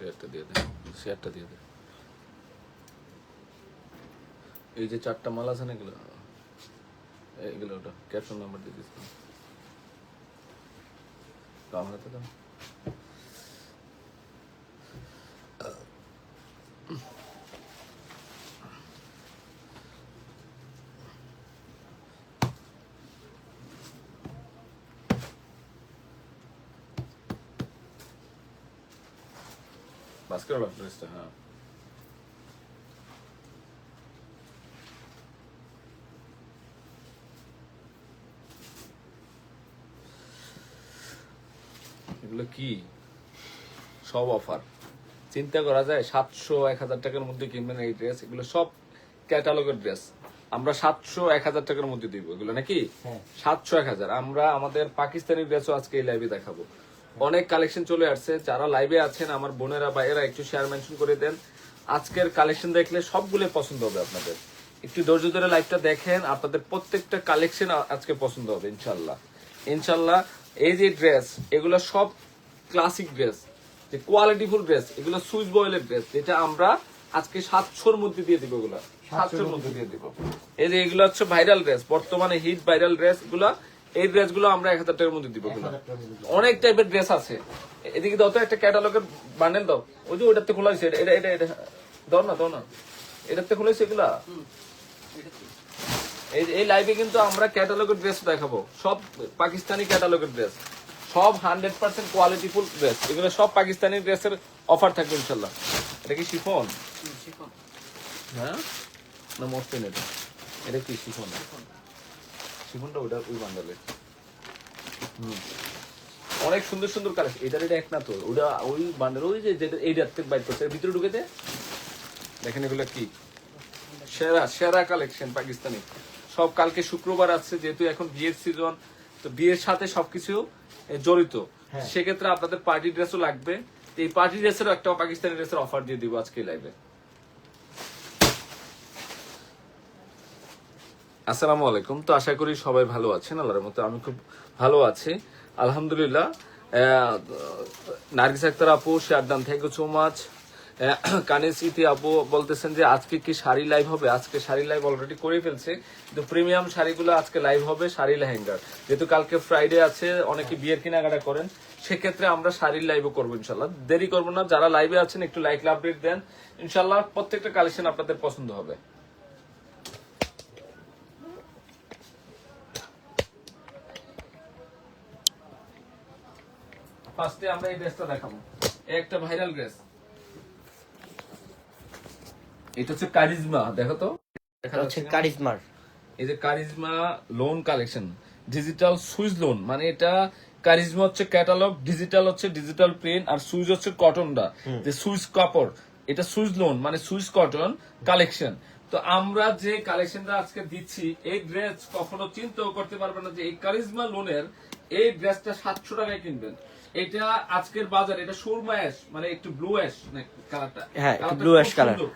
শেয়ারটা দিয়ে দে, শেয়ারটা দিয়ে দে। এই যে চারটা মাল আছে না এগুলো? এগুলো ওটা ক্যাপশন নাম্বার দিয়ে দিস আমার হাতে দাও। বাস্কেটবল ড্রেসটা হ্যাঁ এগুলো কি? সব অফার চিন্তা করা যায় সাতশো এক হাজার টাকার মধ্যে কিনবেন এই ড্রেস এগুলো সব ক্যাটালগের ড্রেস আমরা সাতশো এক হাজার টাকার মধ্যে দিব। এগুলো নাকি? হ্যাঁ। সাতশো এক হাজার। আমরা আমাদের পাকিস্তানি ড্রেসও আজকে এই লাইভে দেখাবো। অনেক কালেকশন চলে আসছে। যারা লাইভে আছেন আমার বোনেরা ভাইয়েরা একটু শেয়ার মেনশন করে দেন। আজকের কালেকশন দেখলে সবগুলো পছন্দ হবে আপনাদের। একটু ধৈর্য ধরে লাইভটা দেখেন আপনাদের প্রত্যেকটা কালেকশন আজকে পছন্দ হবে ইনশাল্লাহ ইনশাল্লাহ এই যে ড্রেস এগুলো সব ক্লাসিক ড্রেস যে কোয়ালিটিফুল ড্রেস এগুলো সুইচ বয়েলের ড্রেস যেটা আমরা আজকে সাতশোর মধ্যে দিয়ে দিব এগুলো। সাতশোর মধ্যে দিয়ে দিব। এই যে এগুলো হচ্ছে ভাইরাল ড্রেস বর্তমানে হিট ভাইরাল ড্রেসগুলো এই ড্রেসগুলো আমরা এক হাজার টাকার মধ্যে দিব অনেক টাইপের ড্রেস আছে। এদিকে দাও তো একটা ক্যাটালগের বান্ডেল দাও। ওই যে ওটাতে খোলা হয়েছে এটা এটা এটা দাও না দাও না। এটাতে খোলা হয়েছে এগুলা? এই লাইভে কিন্তু আমরা ক্যাটালগের ড্রেস দেখাবো। সব পাকিস্তানি ক্যাটালগের ড্রেস সব হান্ড্রেড পার্সেন্ট কোয়ালিটিফুল ড্রেস এগুলো সব পাকিস্তানি ড্রেসের অফার থাকবে ইনশাল্লাহ। এটা কি শিফন? হ্যাঁ? না মসলিন এটা। এটা কি শিফন। ওটা ওই বান্ডালে অনেক সুন্দর সুন্দর কালেকশন এটার এটা এক না তো ওটা ওই বান্ডাল ওই যে যেটা এই রাত থেকে বাইর করছে ভিতরে ঢুকে দে দেখেন এগুলো কি? সেরা সেরা কালেকশন পাকিস্তানি। সব কালকে শুক্রবার আছে যেহেতু এখন বিয়ের সিজন তো বিয়ের সাথে সবকিছু জড়িত। হ্যাঁ। সেক্ষেত্রে আপনাদের পার্টি ড্রেসও লাগবে। এই পার্টি ড্রেসেরও একটা পাকিস্তানি ড্রেসের অফার দিয়ে দিব আজকে লাইভে আসসালামু আলাইকুম। তো আশা করি সবাই ভালো আছেন, আল্লাহর মতো আমি খুব ভালো আছি। আলহামদুলিল্লাহ নার্গিস আক্তার আপু শেয়ারদান thank you so much Kanis Iti আপু বলতেছেন যে, আজকে কি শাড়ি লাইভ হবে? আজকে শাড়ি লাইভ অলরেডি করে ফেলছে। কিন্তু প্রিমিয়াম শাড়িগুলো আজকে লাইভ হবে শাড়ি লেহেঙ্গার। যেহেতু কালকে ফ্রাইডে আছে, অনেকে বিয়ের কেনাকাটা করেন, সেক্ষেত্রে আমরা শাড়ির লাইভও করব ইনশাল্লাহ দেরি করব না, যারা লাইভে আছেন, একটু লাইক আপডেট দেন। ইনশাল্লাহ প্রত্যেকটা কালেকশন আপনাদের পছন্দ হবে। ফার্স্টে আমরা এই ড্রেসটা দেখাবো। একটা ভাইরাল ড্রেস। এটা হচ্ছে কারিজমা দেখো তো। হচ্ছে? কারিজমার। এই যে Karishma lawn collection digital Swiss lawn মানে এটা কারিজমা হচ্ছে ক্যাটালগ ডিজিটাল হচ্ছে ডিজিটাল প্রিন্ট আর সুইচ হচ্ছে কটনটা যে সুইচ কাপড় এটা সুইচ লোন মানে সুইচ কটন কালেকশন তো আমরা যে কালেকশনটা আজকে দিচ্ছি এই ড্রেস কখনো চিন্তাও করতে পারবে না যে এই কারিজমা লোনের এই ড্রেসটা সাতশো টাকায় কিনবেন। এটা আজকের বাজার এটা সুরমা অ্যাশ মানে একটু ব্লু অ্যাশ কালারটা হ্যাঁ,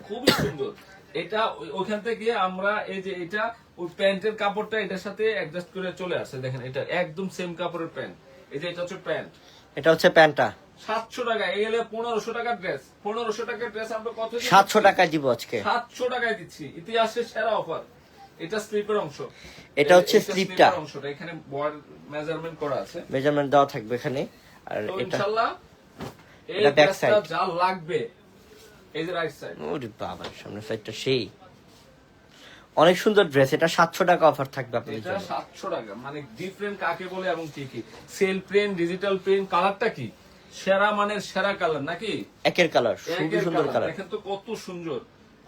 খুবই সুন্দর। এটা ওই- ওখান থেকে আমরা এই যে এটা ওই প্যান্টের কাপড়টা এটার সাথে অ্যাডজাস্ট করে চলে আসে। দেখেন এটা একদম সেম কাপড়ের প্যান্ট এই যে এটা হচ্ছে প্যান্ট এটা হচ্ছে প্যান্টটা। সাতশো টাকা এই হলে পনেরোশো টাকার ড্রেস পনেরোশো টাকার ড্রেস আমরা কত সাতশো টাকা দিব আজকে। সাতশো টাকায় দিচ্ছি ইতিহাসের সেরা অফার এটা স্লিপের অংশ। এটা হচ্ছে স্লিপটা। অংশটা। এখানে মেজারমেন্ট করা আছে। মেজারমেন্ট দেওয়া থাকবে এখানে। আর এটা ড্রেসটা যা লাগবে এই যে রাইট সাইড ওরে বাবা সামনের সাইডটা সেই। অনেক সুন্দর ড্রেস এটা সাতশো টাকা অফার থাকবে আপনাদের জন্য। সাতশো টাকা। মানে ডিফারেন্ট কাকে বলে এবং কি কি? সেল প্রিন্ট ডিজিটাল প্রিন্ট কালারটা কি? সেরা মানের সেরা কালার নাকি? একের কালার খুবই সুন্দর কালার দেখেন তো কত সুন্দর।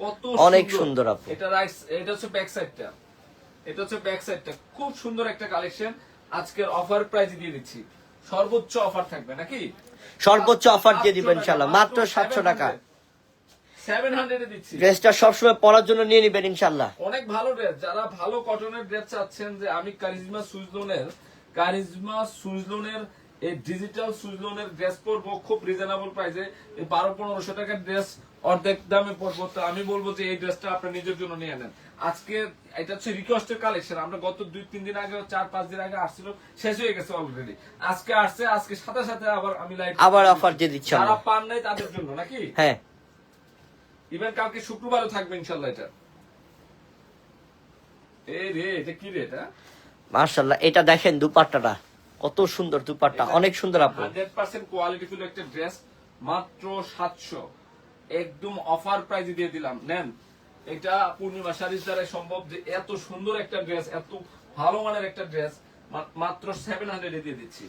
কত অনেক সুন্দর। আপু। এটা এটা হচ্ছে ব্যাক সাইডটা এটা হচ্ছে ব্যাক সাইডটা খুব সুন্দর একটা কালেকশন আজকের অফার প্রাইস দিয়ে দিচ্ছি। সর্বোচ্চ অফার থাকবে নাকি? সর্বোচ্চ অফার দিয়ে দিবেন ইনশাল্লাহ মাত্র সাতশো টাকা। সেভেন হান্ড্রেডে দিচ্ছি। ড্রেসটা সবসময় পরার জন্য নিয়ে নিবেন ইনশাল্লাহ অনেক ভালো ড্রেস যারা ভালো কটনের ড্রেস চাচ্ছেন যে আমি কারিজমা সুইজলোনের কারিজমা সুইজলোনের এই ডিজিটাল সুইজলোনের ড্রেস পরবো খুব রিজনেবল প্রাইসে এই বারো পনেরোশো টাকার ড্রেস অর্ধেক দামে পড়ব তো আমি বলব যে এই ড্রেসটা আপনি নিজের জন্য নিয়ে নেন। আজকে এটা হচ্ছে রিকোয়েস্টের কালেকশন আমরা গত দুই তিন দিন আগে চার পাঁচ দিন আগে আসছিল শেষ হয়ে গেছে অলরেডি আজকে আসছে আজকে সাথে সাথে আবার আমি লাইভ আবার offer দিয়ে দিচ্ছি যারা পান নাই তাদের জন্য নাকি? হ্যাঁ। ইভেন কালকে শুক্রবারও থাকবে ইনশাল্লাহ এটা। এই রে এটা কি রে এটা? মার্শাল্লাহ এটা দেখেন দুপাট্টাটা। কত সুন্দর দুপাট্টা। অনেক সুন্দর আপু। হান্ড্রেড পার্সেন্ট কোয়ালিটিফুল একটা ড্রেস মাত্র সাতশো। একদম অফার প্রাইজে দিয়ে দিলাম। নেন এটা পূর্ণিমা শাড়ির দ্বারা সম্ভব যে এত সুন্দর একটা ড্রেস এত ভালো মানের একটা ড্রেস মাত্র সেভেন হান্ড্রেডে দিয়ে দিচ্ছি।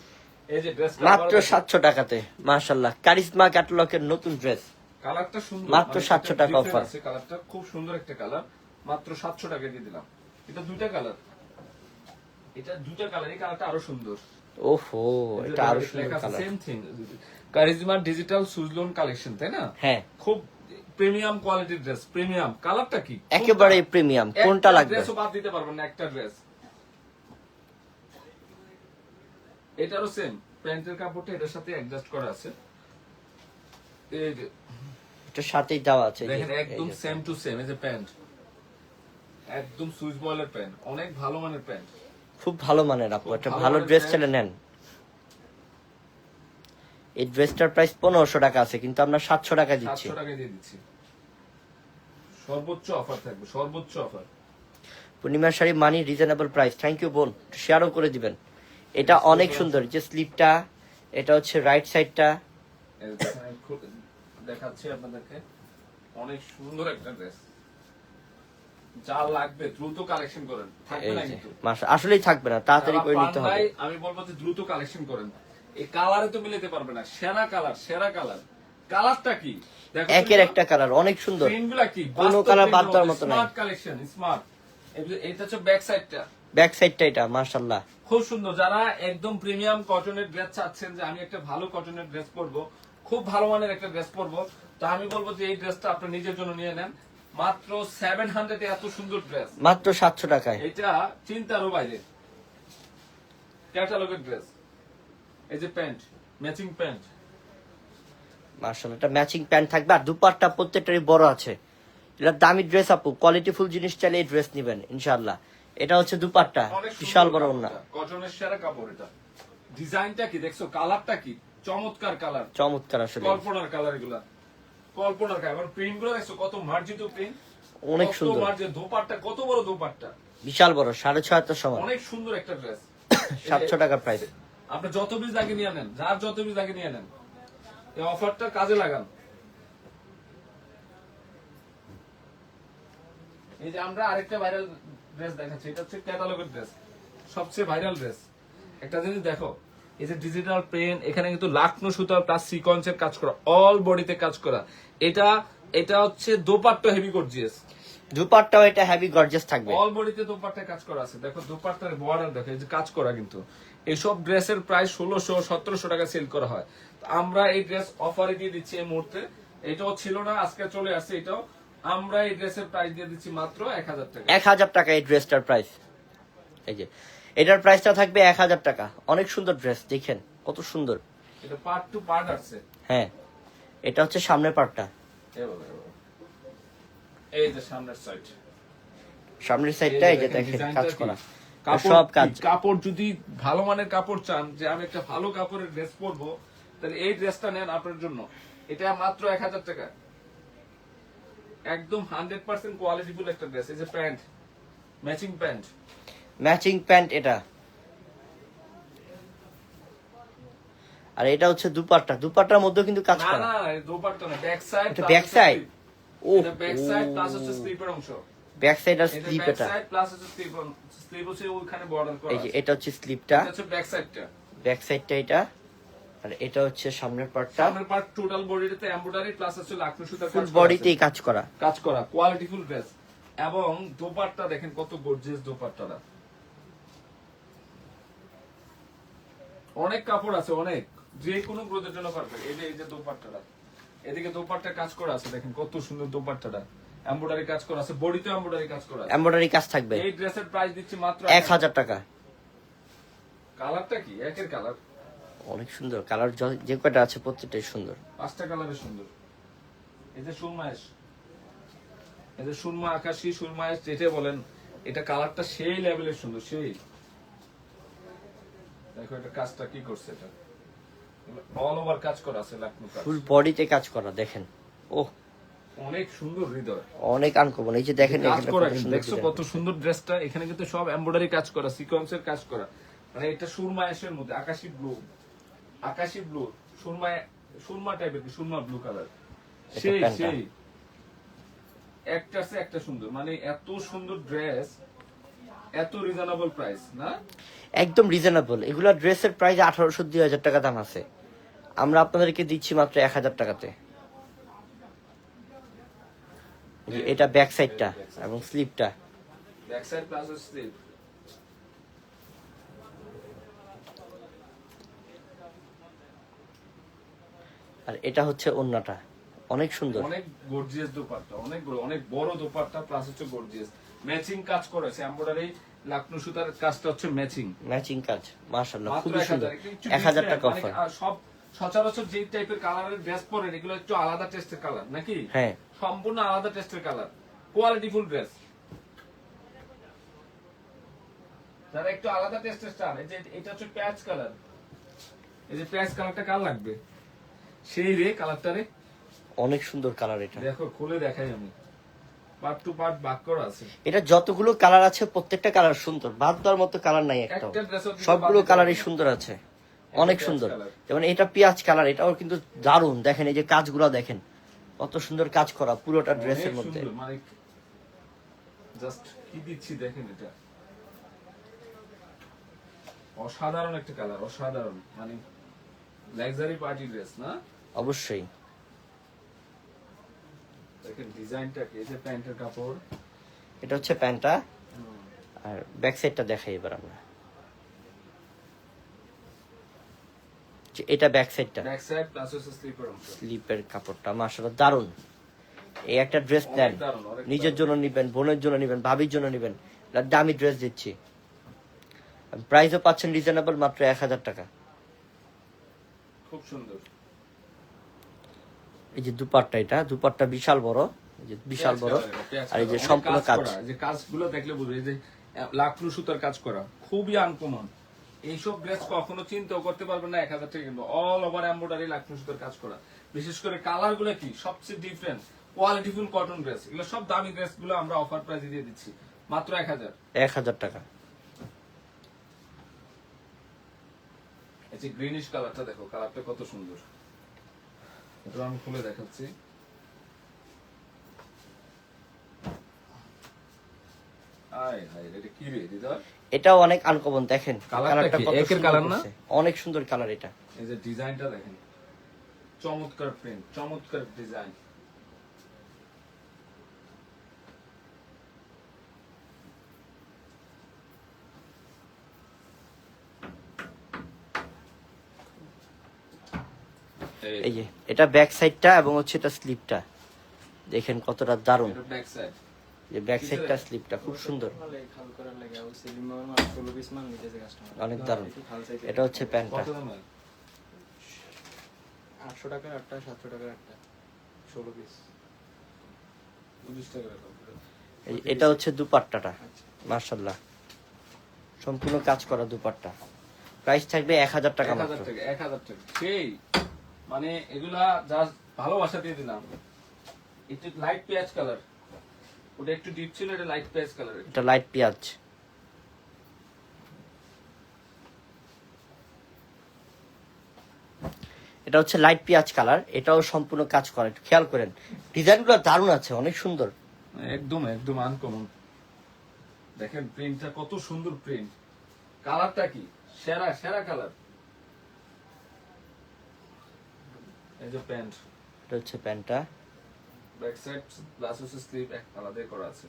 এই যে ড্রেস মাত্র সাতশো টাকাতে কারিশমা ক্যাটালগের নতুন ড্রেস কালারটা সুন্দর মাত্র মানে 700 এটা টাকা। আছে, কালারটা খুব সুন্দর একটা কালার মাত্র সাতশো টাকা দিয়ে দিলাম। এটা দুইটা কালার এটা দুইটা কালার এই কালারটা আরও সুন্দর। ওহো এটা আরও সুন্দর colour same thing Karishma digital swiss lawn collection তাই না? হ্যাঁ। খুব প্রিমিয়াম কোয়ালিটির ড্রেস প্রিমিয়াম কালারটা কি? একেবারে প্রিমিয়াম কোনটা লাগবে? ড্রেসও বাদ দিতে পারবেন না একটা ড্রেস এটারও সেম প্যান্টের কাপড়টা এটার সাথে অ্যাডজাস্ট করা আছে। এই যে, এটার সাথেই দেওয়া আছে দেখেন একদম সেম টু সেম এই যে প্যান্ট। একদম সুইচ বয়েলের প্যান্ট অনেক ভালো মানের প্যান্ট। খুব ভালো মানের আপু একটা ভালো ড্রেস। ছেলে নেন। এই ড্রেসটার প্রাইস পনেরোশো টাকা আছে কিন্তু আমরা সাতশো টাকা দিচ্ছি। সর্বোচ্চ অফার থাকবে সর্বোচ্চ অফার পূর্ণিমার শাড়ি মানি রিজনেবল প্রাইস থ্যাংক ইউ বোন। শেয়ারও করে দিবেন। এটা অনেক সুন্দর যে স্লিপটা এটা হচ্ছে রাইট সাইডটা দেখাচ্ছি আপনাদেরকে। অনেক সুন্দর একটা ড্রেস যা লাগবে দ্রুত কালেকশন করেন। থাকবে না কিন্তু। আসলেই থাকবে না তাড়াতাড়ি করে নিতে হবে। আমি বলব যে দ্রুত কালেকশন করেন। এই কালারে তো মিলাতে পারবে না। সেরা কালার সেরা কালার কালারটা কি? একের একটা কালার অনেক সুন্দর। প্রিন্টগুলা কি? কোনো colour বাদ দেওয়ার মতো স্মার্ট কালেকশন স্মার্ট এটা হচ্ছে ব্যাক সাইডটা ব্যাক সাইডটা এটা মার্শাল্লাহ খুব সুন্দর। যারা একদম প্রিমিয়াম কটনের ড্রেস চাচ্ছেন যে আমি একটা ভালো কটনের ড্রেস পরবো খুব ভালো মানের একটা ড্রেস পরবো তো আমি বলব যে এই ড্রেসটা আপনি নিজের জন্য নিয়ে নেন। মাত্র সেভেন হান্ড্রেড এত সুন্দর ড্রেস মাত্র সাতশো টাকায়। এটা চিন্তারও বাইরে। ক্যাটালগের ড্রেস এই যে প্যান্ট ম্যাচিং প্যান্ট। মার্শাল্লাহ এটা ম্যাচিং প্যান্ট থাকবে আর দুপাট্টা প্রত্যেকটারই বড় আছে। এটা দামি ড্রেস আপু কোয়ালিটিফুল জিনিস চাইলে এই ড্রেস নিবেন ইনশাল্লাহ এটা হচ্ছে দুপাট্টা বিশাল বড় কাপড়টা। না কটনের সেরা কাপড় এটা। ডিজাইনটা কি দেখছ? কালারটা কি? চমৎকার কালার চমৎকার আসলে। কল্পনার কালার এগুলা। কল্পনার কালার এবং প্রিন্টগুলো দেখছ? কত মার্জিত প্রিন্ট অনেক সুন্দর। মার্জিত দোপাট্টা কত বড় দোপাট্টা? বিশাল বড় সাড়ে ছয় হাতের সমান। অনেক সুন্দর একটা ড্রেস সাতশো টাকা প্রাইস আপনি যত পিস আগে নিয়ে নেন, যার যত পিস আগে নিয়ে নেন, এই অফারটা কাজে লাগান। এই যে আমরা আরেকটা ভাইরাল ড্রেস দেখাচ্ছি, এটা হচ্ছে ক্যাটালগের ড্রেস সবচেয়ে ভাইরাল ড্রেস একটা জিনিস দেখো, এই যে ডিজিটাল পেন এখানে কিন্তু লাখনো সুতা প্লাস সিকোয়েন্সের কাজ করা অল বডিতে কাজ করা। এটা এটা হচ্ছে দোপাট্টা হেভি গর্জিয়াস দুপাট্টাও এটা হেভি গর্জেস থাকবে। অল বডিতে দোপাট্টায় কাজ করা আছে। দেখো দোপাট্টার বর্ডার দেখো এই যে কাজ করা কিন্তু। এইসব ড্রেসের প্রায় ষোলোশো সতেরোশো টাকা সেল করা হয়। আমরা এই ড্রেস অফারে দিয়ে দিচ্ছি এই মুহূর্তে। এটাও ছিল না আজকে চলে আসছে এটাও। আমরা এই ড্রেসের প্রাইস দিয়ে দিচ্ছি মাত্র এক হাজার টাকা। এক হাজার টাকা এই ড্রেসটার প্রাইস এই যে এটার প্রাইসটা থাকবে এক হাজার টাকা। অনেক সুন্দর ড্রেস দেখেন কত সুন্দর। এটা পার্ট টু পার্ট আসছে। হ্যাঁ এটা হচ্ছে সামনের পার্টটা এভাবে। এই যে সামনের সাইড সামনের সাইডটা এই যে দেখেন কাজ করা। সব কাজ। কাপড় যদি ভালো মানের কাপড় চান যে আমি একটা ভালো কাপড়ের ড্রেস পরবো তাহলে এই ড্রেসটা নেন আপনার জন্য। এটা মাত্র এক হাজার টাকা। একদম হান্ড্রেড পার্সেন্ট কোয়ালিটিফুল একটা ড্রেস এই যে pant matching pant. Matching pant এটা। আর এটা হচ্ছে দুপাট্টা। দুপাট্টার মধ্যেও কিন্তু কাজ না করা। না দোপাট্টা না ব্যাক সাইড back side? ও ব্যাক সাইড প্লাস হচ্ছে স্লিপের অংশ। ব্যাক সাইড আর এটা ব্যাক সাইড প্লাস হচ্ছে স্লিপ স্লিপ হচ্ছে ওইখানে বর্ডার করা এই যে এটা হচ্ছে স্লিপটা এটা হচ্ছে ব্যাক সাইডটা ব্যাক সাইডটা এটা। আর এটা হচ্ছে সামনের পার্টটা সামনের পার্ট টোটাল বডিতে এমব্রয়ডারি প্লাস হচ্ছে লাকড়ু সুতা ফুল বডিতেই কাজ করা। কাজ করা কোয়ালিটিফুল ড্রেস এবং দোপাট্টা দেখেন কত গর্জিয়াস দোপাট্টাটা। অনেক কাপড় আছে অনেক। যে কোনো গ্রোথের জন্য পারফেক্ট এই যে এই যে দোপাট্টাটা। এদিকে দোপাট্টা কাজ করা আছে দেখেন কত সুন্দর দোপাট্টাটা। এমব্রয়ডারি কাজ করা আছে বডিতে এমব্রয়ডারি কাজ করা আছে। এমব্রয়ডারি কাজ থাকবে। এই ড্রেসের প্রাইস দিচ্ছি মাত্র এক হাজার টাকা। কালারটা কি? একের কালার। অনেক সুন্দর। কালার যে কয়টা আছে প্রত্যেকটাই সুন্দর। পাঁচটা কালারের সুন্দর। এই যে সুরমায়েশ এই যে সুরমা আকাশি সুরমায়েশ যেটা বলেন এটা কালারটা সেই লেভেলের সুন্দর সেই। দেখো এটা কাজটা কি করছে এটা। অল ওভার কাজ করা আছে কাজ। ফুল বডিতে কাজ করা দেখেন। ও অনেক সুন্দর হৃদয়। অনেক আনকমন এই যে দেখেন এখানে দেখছ কত সুন্দর ড্রেসটা এখানে কিন্তু সব এমব্রয়ডারি কাজ করা সিকোয়েন্সের কাজ করা। মানে এটা সুরমা মধ্যে আকাশি ব্লু আকাশি ব্লু সুরমা সুরমা টাইপের কি সুরমা ব্লু কালার সেই সেই। একটা একটা সুন্দর। মানে এত সুন্দর ড্রেস এত রিজনেবল প্রাইস না? একদম রিজনেবল এগুলা ড্রেসের প্রাইস আঠারোশো দুই হাজার টাকা দাম আছে। আমরা আপনাদেরকে দিচ্ছি মাত্র এক হাজার টাকাতে। এটা ব্যাক সাইডটা এবং স্লিপটা ব্যাক সাইড প্লাস স্লিপ আর এটা হচ্ছে ওন্নাটা। অনেক সুন্দর। অনেক গর্জিয়াস দোপাট্টা অনেক বড় অনেক বড় দোপাট্টা প্লাস হচ্ছে গর্জিয়াস ম্যাচিং কাজ করেছে এমব্রয়ডারি লাকনো সুতার কাজটা হচ্ছে ম্যাচিং ম্যাচিং কাজ খুবই এক সুন্দর। হাজার একটু এক হাজার different, টাকা মানে, অফার সব সচরাচর যে টাইপের কালারের ড্রেস পরেন এগুলো একটু আলাদা টেস্টের কালার নাকি? হ্যাঁ। সম্পূর্ণ আলাদা টেস্টের কালার কোয়ালিটি ফুল ড্রেস যারা একটু আলাদা টেস্টের চান এই যে এটা হচ্ছে প্যাচ কালার এই যে প্যাচ কালারটা কার লাগবে? সেই রে কালারটা রে। অনেক সুন্দর কালার এটা। দেখো খুলে দেখাই আমি। পার্ট টু পার্ট বাক করা আছে। এটা যতগুলো কালার আছে প্রত্যেকটা কালার সুন্দর। বাদ দেওয়ার মতো কালার নাই একটা সবগুলো কালারই সুন্দর আছে। অনেক সুন্দর। যেমন এটা পেঁয়াজ কালার এটাও কিন্তু দারুণ। দেখেন এই যে কাজগুলো দেখেন কত সুন্দর কাজ করা পুরোটা ড্রেসের মধ্যে। মানে জাস্ট কি দিচ্ছি দেখেন এটা? অসাধারণ একটা কালার অসাধারণ। মানে লাক্সারি পার্টি ড্রেস না? অবশ্যই। দেখেন ডিজাইনটা কি? যে প্যান্টের কাপড়। এটা হচ্ছে প্যান্টটা। আর ব্যাক সাইডটা দেখাই এবার আমরা। এটা ব্যাক সাইডটা ব্যাক সাইড প্লাস হচ্ছে স্লিপার কাপড়টা মাসালা দারুণ। এই একটা ড্রেস নেন। নিজের জন্য নিবেন বোনের জন্য নিবেন ভাবির জন্য নিবেন। দামি ড্রেস দিচ্ছি। প্রাইসও পাচ্ছেন রিজনেবল মাত্র এক হাজার টাকা। খুব সুন্দর। এই যে দুপাট্টা এটা দুপাট্টা বিশাল বড়। যে বিশাল বড়। আর এই যে। সম্পূর্ণ কাজ যে কাজগুলো দেখলে বুঝবে যে সুতার কাজ করা। খুবই আনকমন এইসব ড্রেস কখনো চিন্তাও করতে পারবেন না এক হাজার টাকা কিন্তু অল ওভার এম্ব্রয়ডারি লাকড়ু সুতার কাজ করা। বিশেষ করে কালারগুলো কি? সবচেয়ে ডিফারেন্ট কোয়ালিটিফুল কটন ড্রেস এগুলো সব দামি ড্রেসগুলো আমরা অফার প্রাইসে দিয়ে দিচ্ছি। মাত্র এক হাজার। এক হাজার টাকা। এই যে গ্রিনিশ কালারটা দেখো কালারটা কত সুন্দর। এটা আমি খুলে দেখাচ্ছি। আয় হায় এটা কি রে দিদা এটাও অনেক আনকমন দেখেন। কালারটা কালারটা কি? কত একের কালার না? অনেক সুন্দর কালার এটা। এই যে ডিজাইনটা দেখেন। চমৎকার প্রিন্ট চমৎকার ডিজাইন এই যে এটা ব্যাক সাইডটা এবং হচ্ছে এটা স্লিপটা দেখেন কতটা দারুণ। ব্যাক সাইড যে ব্যাক সাইডটা স্লিপটা খুব সুন্দর। অনেক দারুণ। এটা হচ্ছে প্যান্টটা। আটশো টাকার সাতশো টাকার ষোলো পিস এটা হচ্ছে দুপাট্টাটা মার্শাল্লাহ সম্পূর্ণ কাজ করা দুপাট্টা। প্রাইস থাকবে এক হাজার টাকা এক মাত্র। হাজার টাকা এক হাজার টাকা। সেই মানে এগুলা জাস্ট ভালোবাসা দিয়ে দিলাম। একটু লাইট পেঁয়াজ কালার ওটা একটু ডিপ ছিল এটা লাইট পেঁয়াজ কালার এটা লাইট পেঁয়াজ। এটা হচ্ছে লাইট পেঁয়াজ কালার এটাও সম্পূর্ণ কাজ করা। খেয়াল করেন ডিজাইনগুলো দারুণ আছে অনেক সুন্দর। একদম একদম আনকমন দেখেন প্রিন্টটা কত সুন্দর প্রিন্ট কালারটা কি? সেরা সেরা কালার এই যে প্যান্ট। এটা হচ্ছে প্যান্টটা। ব্যাক সাইড প্লাস হচ্ছে স্লিভ এক আলাদা করা আছে।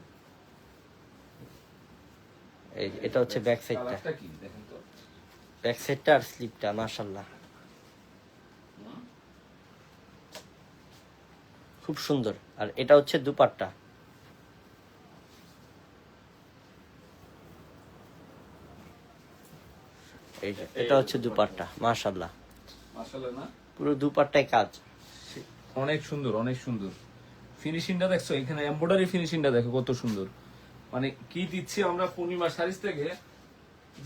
এই এটা হচ্ছে ব্যাক সাইডটা কালারটা কি? দেখেন তো। ব্যাক সাইডটা আর স্লিপটা মাশাল্লাহ খুব সুন্দর। আর এটা হচ্ছে দুপাট্টা। এই যে এটা হচ্ছে দুপাট্টা মাশাল্লাহ মাশাআল্লাহ না? পুরো দুপাট্টায় কাজ। অনেক সুন্দর অনেক সুন্দর। ফিনিশিংটা দেখছ? এখানে এমব্রয়ডারি ফিনিশিংটা দেখো কত সুন্দর। মানে কি দিচ্ছি আমরা পূর্ণিমা শাড়িস থেকে?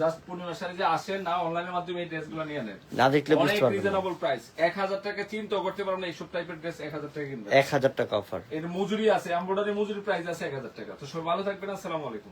জাস্ট পূর্ণিমা শাড়ি যে আসেন না অনলাইনের মাধ্যমে এই ড্রেসগুলো নিয়ে নেন। না দেখলে বুঝতে পারবেন রিজনেবল প্রাইস এক হাজার টাকা চিন্তা করতে পারবেন না এইসব টাইপের ড্রেস এক হাজার টাকা কিনবেন এক হাজার টাকা অফার এর মজুরি আছে এমব্রয়ডারি মজুরি প্রাইস আছে এক হাজার টাকা। তো সব ভালো থাকবেন আসসালামু আলাইকুম।